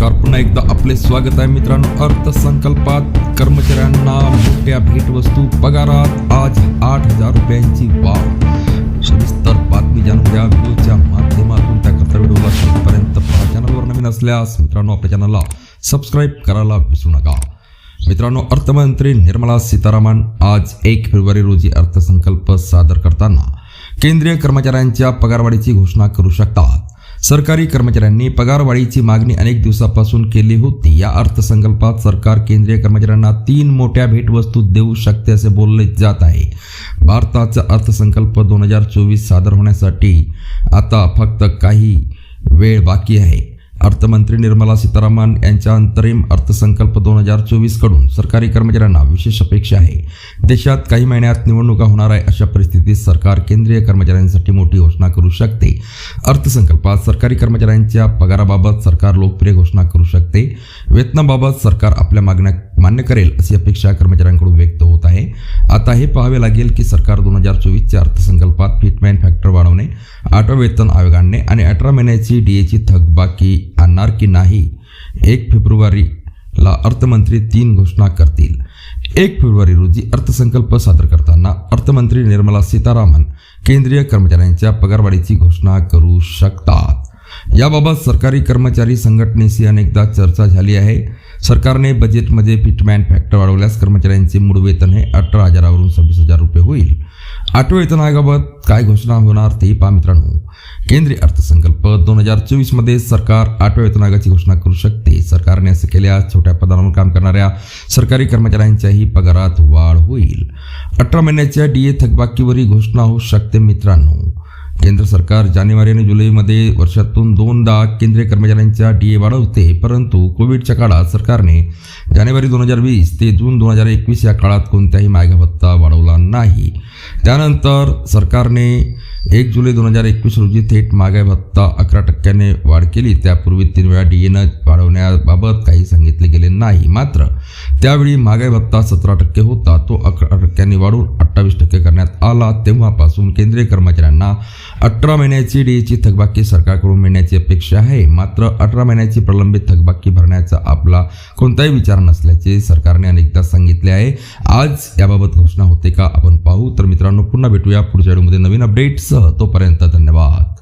पुन्हा एकदा आपले स्वागत आहे मित्रांनो. अर्थसंकल्पात कर्मचाऱ्यांना मोठ्या भेटवस्तू पगारात आज आठ हजार रुपयांची वाढ. सविस्तर बातमी जाणून घ्या. व्हिडिओच्या माध्यमातून त्याकरता व्हिडिओला शेवटपर्यंत पहा. चॅनलवर नवीन असल्यास मित्रांनो आपल्या चॅनलला सबस्क्राईब करायला विसरू नका. मित्रांनो अर्थमंत्री निर्मला सीतारामन आज एक फेब्रुवारी रोजी अर्थसंकल्प सादर करताना केंद्रीय कर्मचाऱ्यांच्या पगारवाढीची घोषणा करू शकतात. सरकारी कर्मचाऱ्यांनी पगारवाढीची मागणी अनेक दिवसापासून केली होती. या अर्थसंकल्पात सरकार केंद्रीय कर्मचाऱ्यांना तीन मोठ्या भेटवस्तू देऊ शकते असे बोलले जात आहे. भारताचा अर्थसंकल्प दोन हजार चोवीस सादर होण्यासाठी आता फक्त काही वेळ बाकी आहे. अर्थमंत्री निर्मला सीतारामन यांच्या अंतरिम अर्थसंकल्प दोन हजार चोवीसकडून सरकारी कर्मचाऱ्यांना विशेष अपेक्षा आहे. देशात काही महिन्यात निवडणुका होणार आहे अशा परिस्थितीत सरकार केंद्रीय कर्मचाऱ्यांसाठी मोठी घोषणा करू शकते. अर्थसंकल्पात सरकारी कर्मचाऱ्यांच्या पगाराबाबत सरकार लोकप्रिय घोषणा करू शकते. वेतनाबाबत सरकार आपल्या मागण्या मान्य करेल अशी अपेक्षा कर्मचाऱ्यांकडून व्यक्त होत आहे. आता हे पाहावे लागेल की सरकार दोन हजार चोवीसच्या अर्थसंकल्पात फिटमॅन फॅक्टर वाढवणे आठवा वेतन आणणे आणि अठरा महिन्याची डीएची थकबाकी आणणार की नाही एक फेब्रुवारीला अर्थमंत्री तीन घोषणा करतील. एक फेब्रुवारी रोजी अर्थसंकल्प सादर करताना अर्थमंत्री निर्मला सीतारामन केंद्रीय कर्मचाऱ्यांच्या पगारवाढीची घोषणा करू शकतात. याबाबत सरकारी कर्मचारी संघटनेशी अनेकदा चर्चा झाली आहे. सरकारने बजेटमध्ये फिटमॅन फॅक्टर वाढवल्यास कर्मचाऱ्यांचे मूळ वेतन हे अठरा हजारावरून सव्वीस हजार रुपये होईल. आठव्या वेतन आयोगाबाबत काय घोषणा होणार ते पहा मित्रांनो. केंद्रीय अर्थसंकल्प दोन हजार चोवीसमध्ये सरकार आठव्या वेतन आयोगाची घोषणा करू शकते. सरकारने असं केल्यास छोट्या पदांवर काम करणाऱ्या सरकारी कर्मचाऱ्यांच्याही पगारात वाढ होईल. अठरा महिन्याच्या डी ए थकबाकीवरही घोषणा होऊ शकते मित्रांनो. केंद्र सरकार जानेवारी आणि जुलैमध्ये वर्षातून दोनदा केंद्रीय कर्मचाऱ्यांच्या डी ए वाढवते परंतु कोविडच्या काळात सरकारने जानेवारी दोन हजार वीस ते जून दोन हजार एकवीस या काळात कोणत्याही मायगा भत्ता वाढवला नाही. त्यानंतर सरकारने एक जुलै दोन हजार एकवीस रोजी थेट महागाई भत्ता अकरा टक्क्याने वाढ केली. त्यापूर्वी तीन वेळा डी एनं वाढवण्याबाबत काही सांगितले गेले नाही. मात्र त्यावेळी महागाई भत्ता सतरा टक्के होता तो टक्क्यांनी वाढून अठ्ठावीस टक्के करण्यात आला. तेव्हापासून केंद्रीय कर्मचाऱ्यांना अठरा महिन्याची डीएची थकबाकी सरकारकडून मिळण्याची अपेक्षा आहे. मात्र अठरा महिन्याची प्रलंबित थकबाकी भरण्याचा आपला कोणताही विचार नसल्याचे सरकारने अनेकदा सांगितले आहे. आज याबाबत घोषणा होते का आपण पाहू. तर मित्रांनो पुन्हा भेटूया पुढच्या व्हिडिओमध्ये नवीन अपडेट्ससह तोपर्यंत धन्यवाद.